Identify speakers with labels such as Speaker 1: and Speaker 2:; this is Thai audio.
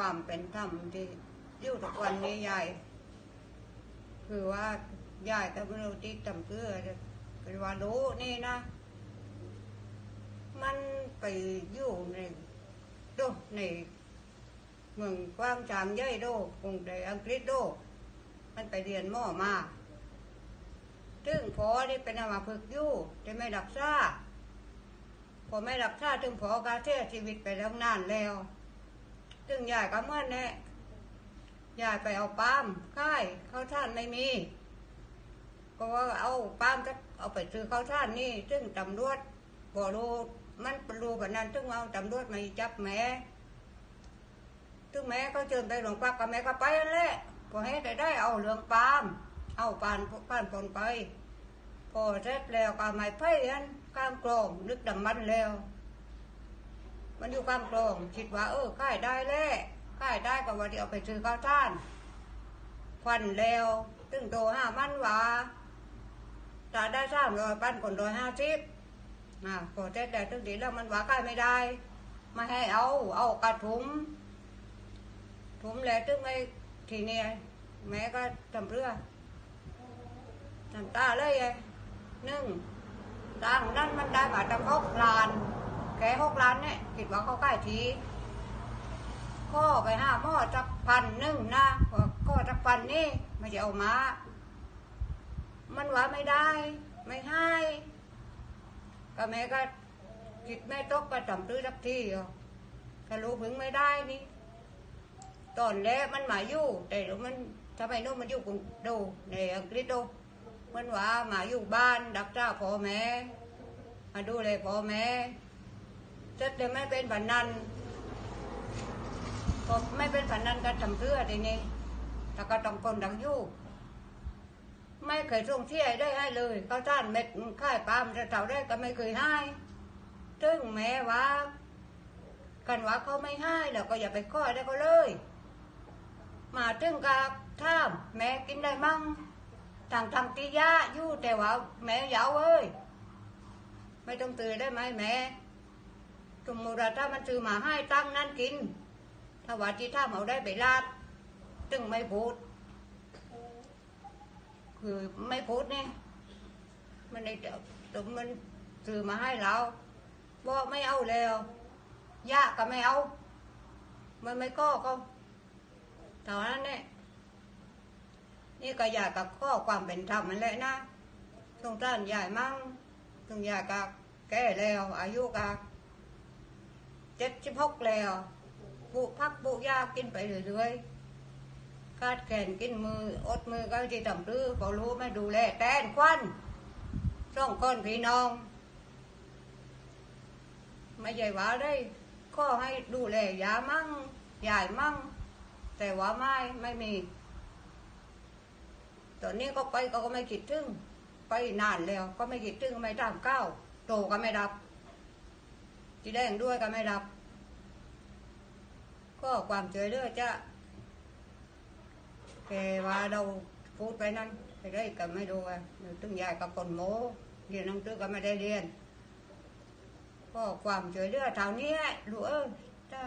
Speaker 1: ความเป็นธรรมที่อยู่ทุกวันนี้ยายคือว่ายายก็ไม่รู้ที่ทำเพื่อคือว่ารู้นี่นะ มันไปอยู่ในโดในเมืองกว้างจามย่อยโดกรุงในอังกฤษโดมันไปเรียนหม้อมาถึงพอที่เป็นอามาพึกอยู่แต่ไม่รักษาพอไม่รักษาถึงพอกาเสียชีวิตไปแล้วนานแล้ว ถึงยายก็เมื่อนแน่ยายไปเอาปามค่ายข้าวท่านไม่มี ก็ว่าเอาปามจะเอาไปซื้อข้าวท่านนี่ ซึ่งตำรวจบอรู้มันรู้แบบนั้นซึ่งเอาตำรวจมาจับแม่ซึ่งแม่ก็เชิญไปโรงพักกับแม่ก็ไปนั่นแหละพอให้ได้ได้เอาเหลืองปาม เอาปานปานปนไป พอเสร็จแล้วก็ไม่ไพ่อันข้ามกลองนึกดำมันแล้ว มันอยู่กลางกลองคิดว่า เออคายได้แล้วค่ายได้ก็ว่าเดี๋ยวเอาไปซื้อข้าวท่านควันแล้วตึงโตห้ามันว่าถ้าได้สามร้อยปั้นคนร้อยห้าสิบอ่าพอเสร็จแล้วตึงดีแล้วมันว่าคายไม่ได้ไมาให้เอา เอากระถุมถุมแล้วตึงไอ้ทีเนี้ยแม่ก็ทำเรือทำตาเลยไงนึ่งตังนั่นมันได้มาตั้งหกล้า หกล้านเนี่ยคิดว่าเขาใกล้ทีข้อไปห้าหม้อจักพันหนึ่งนะข้อจักพันนี่ไม่จะเอามา มันว่าไม่ได้ ไม่ให้ก็แม่ก็คิดแม่ตกก็จำตื้อสักทีอะถ้ารู้พึงไม่ได้นี่ตอนแรกมันหมายอยู่แต่เดี๋ยวมันทำไมโน้นมันอยู่กรุงดูในอังกฤษดูมันว่ามาอยู่บ้านดักจ้าพ่อแม่มาดูเลยพ่อแม่ เสร็จแต่ไม่เป็นผันนันพอไม่เป็นผันนันก็ทำเพื่อทีนี้แต่ก็ต้องคนดังยู่ไม่เคยส่งเที่ยได้ให้เลยเขาจ้านเม็ดค่ายปามจะเท่าได้ก็ไม่เคยให้ถึงแม้ว่า กันว่าเขาไม่ให้แล้วก็อย่าไปข้อได้เขาเลย มาถึงกับท่ามแม่กินได้มั่งทางทางตียะยู่แต่ว่าแม่ยาวเอ้ยไม่ต้องตื่นได้ไหมแม่ สมมติถ้ามันซื้อมาให้ตั้งนั่นกิน ถ้าว่าที่ถ้าเอาได้ไปลาดตึงไม่พูด คือไม่พูดเนี่ยมันในตึงมันซื้อมาให้เราบอกไม่เอาแล้วยากก็ไม่เอา มันไม่ก็ก็เท่านั้นเนี่ยนี่ก็อยากกับข้อความเป็นธรรมมันแหละนะสงสารยายมั่งถึงยายก็แก่แล้วอายุก็ เจ็ดสิบหกแล้วปลูกพักปลูกยากินไปเรื่อยๆคาดแขนกินมืออดมือก็ที่ำรื้อก็รู้ไม่ดูแลแตนควันสองคนพี่น้อง ไม่ใช่ว่าได้ข้อให้ดูแลยามั่งยายมั่ง แต่ว่าไม่ไม่มีตอนนี้ก็ไปก็ไม่คิดถึงไปนานแล้วก็ไม่คิดถึงไม่ตามก้าวโตก็ไม่รับ ทีแดงด้วยก็ไม่รับ ก็ความช่วยเหลือจะแกว่าเราพูดไปนั้นไปได้ก็ไม่ดูอะตึงยายกับคนโมเรียนหนังสือก็ไม่ได้เรียน ก็ความช่วยเหลือเท่านี้รู้เออถ้า